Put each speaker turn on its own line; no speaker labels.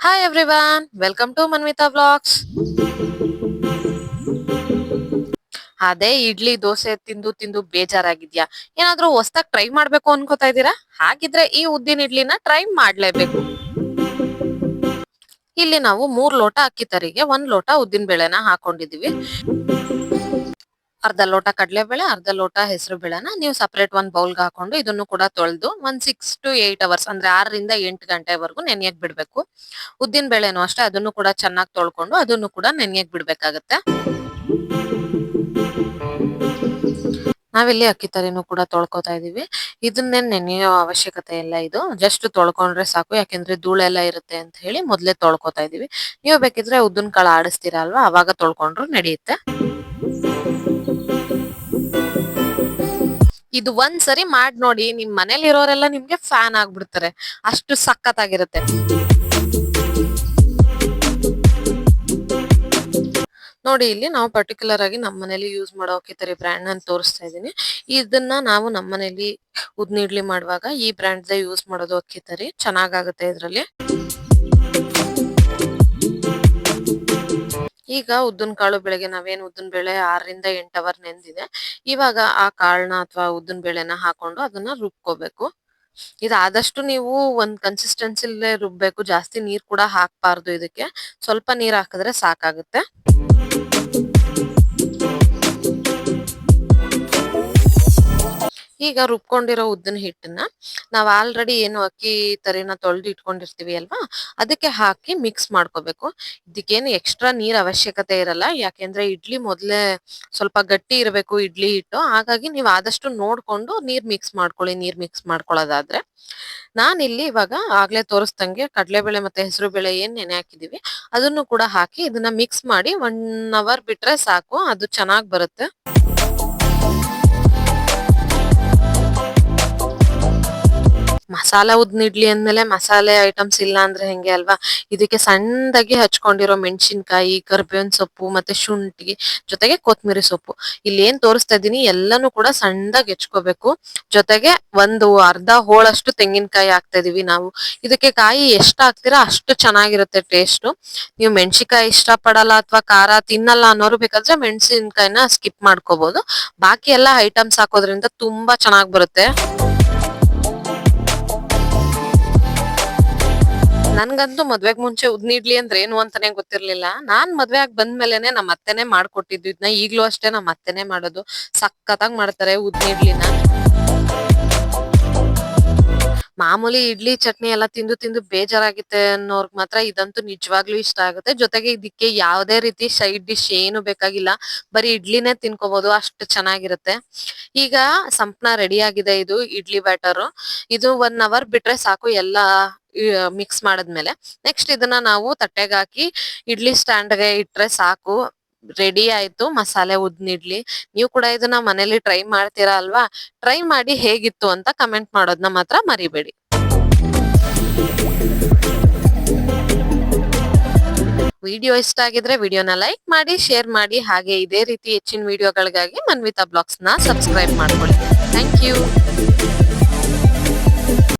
Hi everyone welcome to Manvitha blogs ಅದೇ ಇಡ್ಲಿ, ದೋಸೆ ತಿಂದು ತಿಂದು ಬೇಜಾರಾಗಿದ್ಯಾ? ಏನಾದ್ರೂ ಹೊಸ್ದಾಗ್ ಟ್ರೈ ಮಾಡ್ಬೇಕು ಅನ್ಕೋತಾ ಇದೀರಾ ಹಾಗಿದ್ರೆ ಈ ಉದ್ದಿನ ಇಡ್ಲಿನ ಟ್ರೈ ಮಾಡ್ಲೇಬೇಕು. ಇಲ್ಲಿ ನಾವು ಮೂರ್ ಲೋಟ ಅಕ್ಕಿ ತರಿಗೆ, ಒಂದ್ ಲೋಟ ಉದ್ದಿನ ಬೇಳೆನ ಹಾಕೊಂಡಿದೀವಿ ಅರ್ಧ ಲೋಟ ಕಡಲೆಬೇಳೆ, ಅರ್ಧ ಲೋಟ ಹೆಸರು ಬೇಳೆನ ನೀವು ಸಪರೇಟ್ ಒಂದ್ ಬೌಲ್ಗೆ ಹಾಕೊಂಡು ಇದನ್ನು ಕೂಡ ತೊಳೆದು ಒಂದ್ ಸಿಕ್ಸ್ ಟು ಏಟ್ ಅವರ್ಸ್ ಅಂದ್ರೆ ಆರರಿಂದ ಎಂಟು ಗಂಟೆವರೆಗೂ ನೆನೆಯಕ್ಕೆ ಬಿಡ್ಬೇಕು. ಉದ್ದಿನ ಬೇಳೆನೂ ಅಷ್ಟೇ, ಅದನ್ನು ಕೂಡ ಚೆನ್ನಾಗಿ ತೊಳ್ಕೊಂಡು ಅದನ್ನು ಕೂಡ ನೆನೆಯಕ್ ಬಿಡ್ಬೇಕಾಗತ್ತೆ. ನಾವಿಲ್ಲಿ ಅಕ್ಕಿ ತರಿನೂ ಕೂಡ ತೊಳ್ಕೊತಾ ಇದೀವಿ. ಇದನ್ನೇ ನೆನೆಯೋ ಅವಶ್ಯಕತೆ ಇಲ್ಲ ಇದು. ಜಸ್ಟ್ ತೊಳ್ಕೊಂಡ್ರೆ ಸಾಕು, ಯಾಕೆಂದ್ರೆ ಧೂಳೆಲ್ಲ ಇರುತ್ತೆ ಅಂತ ಹೇಳಿ ಮೊದಲೇ ತೊಳ್ಕೊತಾ ಇದೀವಿ. ನೀವು ಬೇಕಿದ್ರೆ ಉದ್ದಿನ ಕಾಳು ಆಡಿಸ್ತೀರಾ ಅಲ್ವಾ? ಅವಾಗ ತೊಳ್ಕೊಂಡ್ರು ನಡೆಯುತ್ತೆ. ಇದು ಒಂದ್ ಸರಿ ಮಾಡ್ ನೋಡಿ, ನಿಮ್ ಮನೇಲಿ ಇರೋರೆಲ್ಲ ನಿಮ್ಗೆ ಫ್ಯಾನ್ ಆಗ್ಬಿಡ್ತಾರೆ. ಅಷ್ಟು ಸಖತ್ತಾಗಿರುತ್ತೆ. ನೋಡಿ, ಇಲ್ಲಿ ನಾವು ಪರ್ಟಿಕ್ಯುಲರ್ ಆಗಿ ನಮ್ಮ ಮನೇಲಿ ಯೂಸ್ ಮಾಡೋ ಅಕ್ಕಿತರಿ ಬ್ರ್ಯಾಂಡ್ ನಾನು ತೋರಿಸ್ತಾ ಇದ್ದೀನಿ. ಇದನ್ನ ನಾವು ನಮ್ಮ ಮನೇಲಿ ಉದ್ನಿಡ್ಲಿ ಮಾಡುವಾಗ ಈ ಬ್ರ್ಯಾಂಡ್ ಯೂಸ್ ಮಾಡೋದು ಅಕ್ಕಿತರಿ ಚೆನ್ನಾಗಾಗುತ್ತೆ ಇದ್ರಲ್ಲಿ. ಈಗ ಉದ್ದಿನ ಕಾಳು ಬೆಳಗ್ಗೆ ನಾವೇನು ಉದ್ದಿನ ಬೇಳೆ ಆರರಿಂದ ಎಂಟು ಅವರ್ ನೆಂದಿದೆ. ಇವಾಗ ಆ ಕಾಳನ್ನ ಅಥವಾ ಉದ್ದಿನ ಬೇಳೆನ ಹಾಕೊಂಡು ಅದನ್ನ ರುಬ್ಕೋಬೇಕು. ಇದಾದಷ್ಟು ನೀವು ಒಂದ್ ಕನ್ಸಿಸ್ಟೆನ್ಸಿಲ್ಲೇ ರುಬ್ಬೇಕು. ಜಾಸ್ತಿ ನೀರ್ ಕೂಡ ಹಾಕ್ಬಾರ್ದು ಇದಕ್ಕೆ. ಸ್ವಲ್ಪ ನೀರ್ ಹಾಕಿದ್ರೆ ಸಾಕಾಗುತ್ತೆ. ಈಗ ರುಬ್ಕೊಂಡಿರೋ ಉದ್ದಿನ ಹಿಟ್ಟನ್ನ ನಾವ್ ಆಲ್ರೆಡಿ ಏನು ಅಕ್ಕಿ ತರಿನ ತೊಳೆದು ಇಟ್ಕೊಂಡಿರ್ತೀವಿ ಅಲ್ವಾ? ಅದಕ್ಕೆ ಹಾಕಿ ಮಿಕ್ಸ್ ಮಾಡ್ಕೋಬೇಕು. ಇದಕ್ಕೇನು ಎಕ್ಸ್ಟ್ರಾ ನೀರ್ ಅವಶ್ಯಕತೆ ಇರಲ್ಲ. ಯಾಕೆಂದ್ರೆ ಇಡ್ಲಿ ಮೊದ್ಲೇ ಸ್ವಲ್ಪ ಗಟ್ಟಿ ಇರಬೇಕು ಇಡ್ಲಿ ಹಿಟ್ಟು. ಹಾಗಾಗಿ ನೀವು ಆದಷ್ಟು ನೋಡ್ಕೊಂಡು ನೀರ್ ಮಿಕ್ಸ್ ಮಾಡ್ಕೊಳ್ಳಿ, ನೀರ್ ಮಿಕ್ಸ್ ಮಾಡ್ಕೊಳ್ಳೋದಾದ್ರೆ. ನಾನಿಲ್ಲಿ ಇವಾಗ ಆಗ್ಲೇ ತೋರಿಸ್ದಂಗೆ ಕಡಲೆಬೇಳೆ ಮತ್ತೆ ಹೆಸರು ಬೇಳೆ ಏನ್ ನೆನೆ ಹಾಕಿದೀವಿ. ಅದನ್ನು ಕೂಡ ಹಾಕಿ ಇದನ್ನ ಮಿಕ್ಸ್ ಮಾಡಿ ಒನ್ ಅವರ್ ಬಿಟ್ರೆ ಸಾಕು. ಅದು ಚೆನ್ನಾಗ್ ಬರುತ್ತೆ. ಮಸಾಲ ಉದ್ನ ಇಡ್ಲಿ ಅಂದ್ಮೇಲೆ ಮಸಾಲೆ ಐಟಮ್ಸ್ ಇಲ್ಲ ಅಂದ್ರೆ ಹೆಂಗೆ ಅಲ್ವಾ? ಇದಕ್ಕೆ ಸಣ್ಣದಾಗಿ ಹಚ್ಕೊಂಡಿರೋ ಮೆಣಸಿನಕಾಯಿ, ಕರ್ಬೇವಿನ ಸೊಪ್ಪು ಮತ್ತೆ ಶುಂಠಿ, ಜೊತೆಗೆ ಕೊತ್ತಂಬರಿ ಸೊಪ್ಪು. ಇಲ್ಲಿ ಏನ್ ತೋರಿಸ್ತಾ ಇದೀನಿ ಎಲ್ಲಾನು ಕೂಡ ಸಣ್ಣದಾಗಿ ಹೆಚ್ಕೋಬೇಕು. ಜೊತೆಗೆ ಒಂದು ಅರ್ಧ ಹೋಳಷ್ಟು ತೆಂಗಿನಕಾಯಿ ಹಾಕ್ತಾ ಇದೀವಿ ನಾವು. ಇದಕ್ಕೆ ಕಾಯಿ ಎಷ್ಟು ಹಾಕ್ತೀರಾ ಅಷ್ಟು ಚೆನ್ನಾಗಿರುತ್ತೆ ಟೇಸ್ಟ್ ನೀವು ಮೆಣಸಿನಕಾಯಿ ಇಷ್ಟ ಪಡಲ್ಲ ಅಥವಾ ಖಾರ ತಿನ್ನಲ್ಲ ಅನ್ನೋರು ಬೇಕಾದ್ರೆ ಮೆಣಸಿನಕಾಯಿನ ಸ್ಕಿಪ್ ಮಾಡ್ಕೋಬಹುದು ಬಾಕಿ ಎಲ್ಲಾ ಐಟಮ್ಸ್ ಹಾಕೋದ್ರಿಂದ ತುಂಬಾ ಚೆನ್ನಾಗಿ ಬರುತ್ತೆ. ನನ್ಗಂತೂ ಮದ್ವೆಗ್ ಮುಂಚೆ ಉದ್ನಿಡ್ಲಿ ಅಂದ್ರೆ ಏನು ಅಂತಾನೆ ಗೊತ್ತಿರ್ಲಿಲ್ಲ. ನಾನ್ ಮದ್ವೆ ಆಗಿ ಬಂದ್ಮೇಲೆನೆ ನಮ್ಮ ಅತ್ತೆನೆ ಮಾಡ್ಕೊಟ್ಟಿದ್ದು ಇದನ್ನ ಈಗ್ಲೂ ಅಷ್ಟೇ ನಮ್ಮ ಅತ್ತೆನೆ ಮಾಡೋದು. ಸಖತ್ತಾಗಿ ಮಾಡ್ತಾರೆ ಉದ್ನ ಇಡ್ಲಿನ. ಮಾಮೂಲಿ ಇಡ್ಲಿ, ಚಟ್ನಿ ಎಲ್ಲ ತಿಂದು ತಿಂದು ಬೇಜಾರಾಗುತ್ತೆ ಅನ್ನೋರ್ಗ್ ಮಾತ್ರ ಇದಂತೂ ನಿಜವಾಗ್ಲೂ ಇಷ್ಟ ಆಗುತ್ತೆ. ಜೊತೆಗೆ ಇದಕ್ಕೆ ಯಾವ್ದೇ ರೀತಿ ಸೈಡ್ ಡಿಶ್ ಏನು ಬೇಕಾಗಿಲ್ಲ. ಬರೀ ಇಡ್ಲಿನೇ ತಿನ್ಕೋಬಹುದು ಅಷ್ಟು ಚೆನ್ನಾಗಿರುತ್ತೆ. ಈಗ ಸಂಪ್ನ ರೆಡಿ ಆಗಿದೆ ಇದು, ಇಡ್ಲಿ ಬ್ಯಾಟರ್ ಇದು ಒನ್ ಅವರ್ ಬಿಟ್ರೆ ಸಾಕು ಎಲ್ಲಾ ಮಿಕ್ಸ್ ಮಾಡಿದ್ಮೇಲೆ. ನೆಕ್ಸ್ಟ್ ಇದನ್ನ ನಾವು ತಟ್ಟೆಗೆ ಹಾಕಿ, ಇಡ್ಲಿ ಸ್ಟ್ಯಾಂಡ್ಗೆ ಇಟ್ರೆ ಸಾಕು. ರೆಡಿ ಆಯ್ತು, ಮಸಾಲೆ ಉದ್ನಿಡ್ಲಿ ನೀವು ಕೂಡ ಇದನ್ನ ಮನೇಲಿ ಟ್ರೈ ಮಾಡ್ತೀರಾ ಅಲ್ವಾ? ಟ್ರೈ ಮಾಡಿ ಹೇಗಿತ್ತು ಅಂತ ಕಮೆಂಟ್ ಮಾಡೋದನ್ನ ಮಾತ್ರ ಮರಿಬೇಡಿ. ವಿಡಿಯೋ ಇಷ್ಟ ಆಗಿದ್ರೆ ವಿಡಿಯೋನ ಲೈಕ್ ಮಾಡಿ ಶೇರ್ ಮಾಡಿ, ಹಾಗೆ ಇದೇ ರೀತಿ ಹೆಚ್ಚಿನ ವಿಡಿಯೋಗಳಿಗಾಗಿ ಮನ್ವಿತಾ ಬ್ಲಾಗ್ಸ್ನ ಸಬ್ಸ್ಕ್ರೈಬ್ ಮಾಡ್ಕೊಳ್ಳಿ. Thank you